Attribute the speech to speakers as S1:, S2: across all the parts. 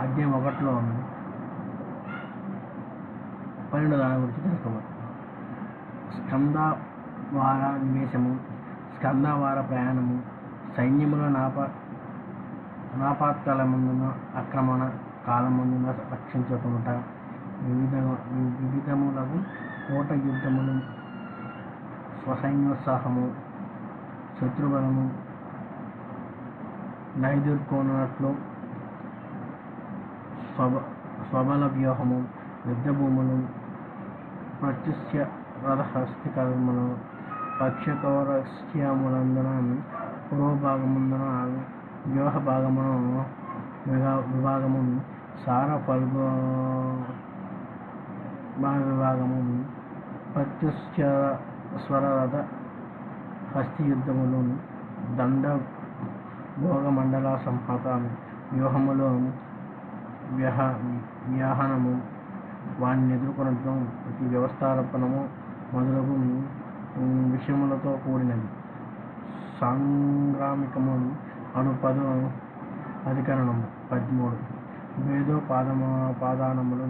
S1: అధ్యాయం ఒకటిలో పన్నెండు దాని గురించి తెలుసుకోవాలి స్కంద వార నివేశము స్కందవార ప్రయాణము సైన్యముల నాప నాపాత్కాల ముందున ఆక్రమణ కాలమందున రక్షించుకుంట వివిధ వివిధములకు కోట యుద్ధములు స్వసైన్యోత్సాహము శత్రుబలము నైదుర్కోనట్లు స్వబ స్వబల వ్యూహము యుద్ధభూములు ప్రత్యుష్య రథహస్తికర్మలు పక్షకౌరస్యములందున పూర్వభాగముందున వ్యూహ భాగమును విగా విభాగము సార ఫల్గు విభాగము ప్రత్యుష్య స్వరరథ హస్తి యుద్ధములు దండ భోగమండల సంహత వ్యూహములు వ్యహ వ్యాహనము వాటిని ఎదుర్కొనడం ప్రతి వ్యవస్థాపనము మొదలగు విషయములతో కూడినది. సాంగ్రామికము అనుపద అధికరణము పదమూడు. వేదో పాదము పాదానములు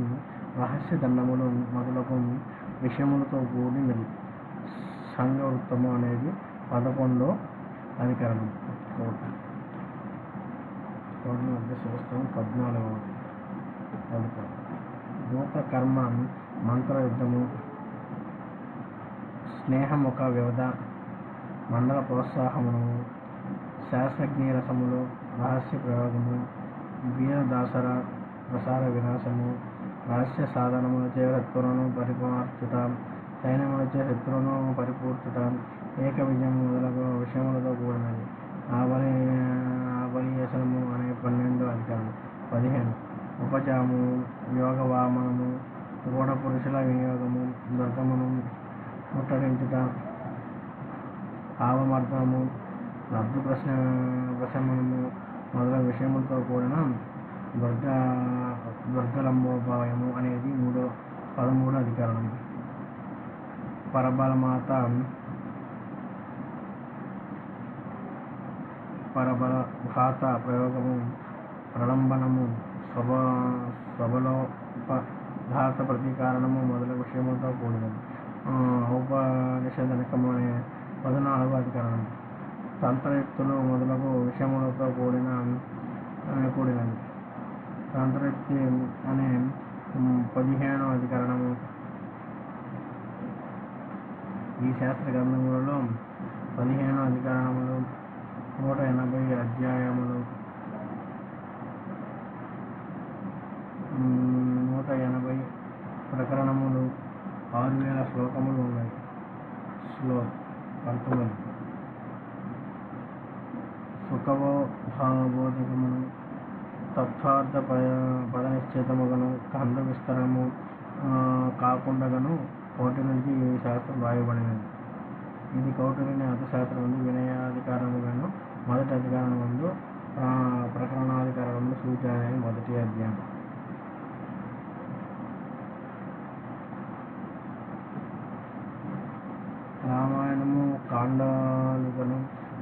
S1: రహస్య దండములు మొదలగు విషయములతో కూడినది. సంఘవృత్తము అనేది పదకొండో అధికరణం. కోర్టు కోర్టు మధ్య శాస్త్రం పద్నాలుగవ అధికరణం భూత కర్మ మంత్ర యుద్ధము స్నేహం ఒక వివిధ మండల ప్రోత్సాహమును శాస్త్రజ్ఞ రసములు రహస్య ప్రయోగము వీరదాసర ప్రసార వినాశము రహస్య సాధనములచే శత్రువులను పరిమార్చుట సైన్యములచే శత్రువును పరిపూర్తుట ఏక విజయం మొదలగు విషయములతో కూడినది ఆబలి ఆబలియసనము అనే పన్నెండు అధికారం పదిహేను. ఉపజాము యోగ వామనము గూఢ పురుషుల వినియోగము దుర్గమును ముట్టడించుట ఆవమర్దనము లబ్ధు ప్రశ్న ప్రశమనము మొదలైన విషయములతో కూడిన దుర్గ దుర్గలంబోపాయము అనేది మూడో పదమూడు అధికారం పరబలమాత పరబల ఘాత ప్రయోగము ప్రలంబనము స్వభ స్వబలోపఘాత ప్రతీకారణము మొదలగు విషయములతో కూడినది. ఉపనిషదనకమనే పద్నాలుగు అధికరణం. తంత్రయుక్తులు మొదలగు విషయములతో కూడిన కూడినది. తంత్రయుక్తి అనే పదిహేను అధికరణము. ఈ శాస్త్ర గ్రంథములలో పదిహేను అధికరణములు నూట ఎనభై అధ్యాయములు. నూట ఎనభై ప్రకరణములు ఆరు వేల శ్లోకములు ఉన్నాయి. శ్లో పంతొమ్మిది. సుఖవో భావబోధకమును తత్వార్థ పద పద నిశ్చితముగను కంద విస్తరము కాకుండాను కోటి నుంచి ఈ శాస్త్రం రాయబడినది. ఇది కౌటిల్యని అర్థశాస్త్రం ఉంది వినయాధికారములను మొదటి అధికారం ముందు ప్రకరణాధికారంలో సూచన మొదటి అధ్యాయం. రామాయణము కాండాలుగను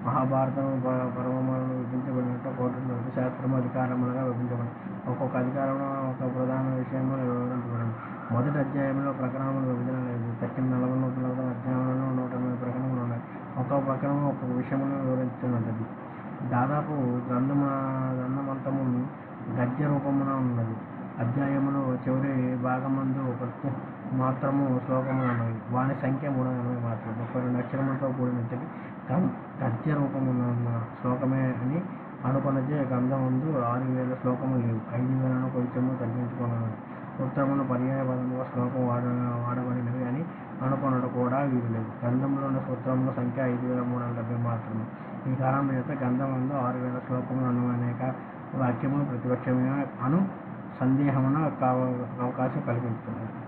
S1: మహాభారతము పర్వములను విభజించబడినట్టు కోటి శాస్త్రము అధికారములుగా విభజించబడి ఒక్కొక్క అధికారంలో ఒక ప్రధాన విషయంలో వివరించబడింది మొదటి అధ్యాయంలో ప్రకరణములు విభజన లేదు. తక్కిన నలభై నూట నలభై అధ్యాయంలో నూట ఎనభై ప్రకరణములు ఉన్నాయి. ఒక్కొక్క ప్రకరణం ఒక్కొక్క విషయమును వివరించినది దాదాపు గ్రంథమ గ్రంథమంతము గద్య రూపమున ఉన్నది. అధ్యాయములు చివరి భాగమందు ప్రత్యేక మాత్రము శ్లోకములు ఉన్నవి. వాని సంఖ్య మూడు వందల ఎనభై మాత్రం ముప్పై రెండు అక్షరములతో కూడినది గం- గద్య రూపమున ఉన్న శ్లోకమే అని అనుకున్నదే గంధం ముందు ఆరు వేల శ్లోకములు లేవు. ఐదు వేలను కొంచెము తగ్గించుకున్నాను ఉత్తరమును పర్యాయ పదముగా శ్లోకం వాడ వాడబడినవి అని అనుకున్నట్టు కూడా వీలు లేదు. గ్రంథంలోని సూత్రముల సంఖ్య ఐదు వేల మూడు వందల డెబ్బై మాత్రమే. ఈ కారణం చేత గ్రంథమందు ఆరు వేల శ్లోకములు అను అనేక వాక్యములు ప్రతిపక్షమే అను సందేహమున కావ అవకాశం కల్పిస్తున్నది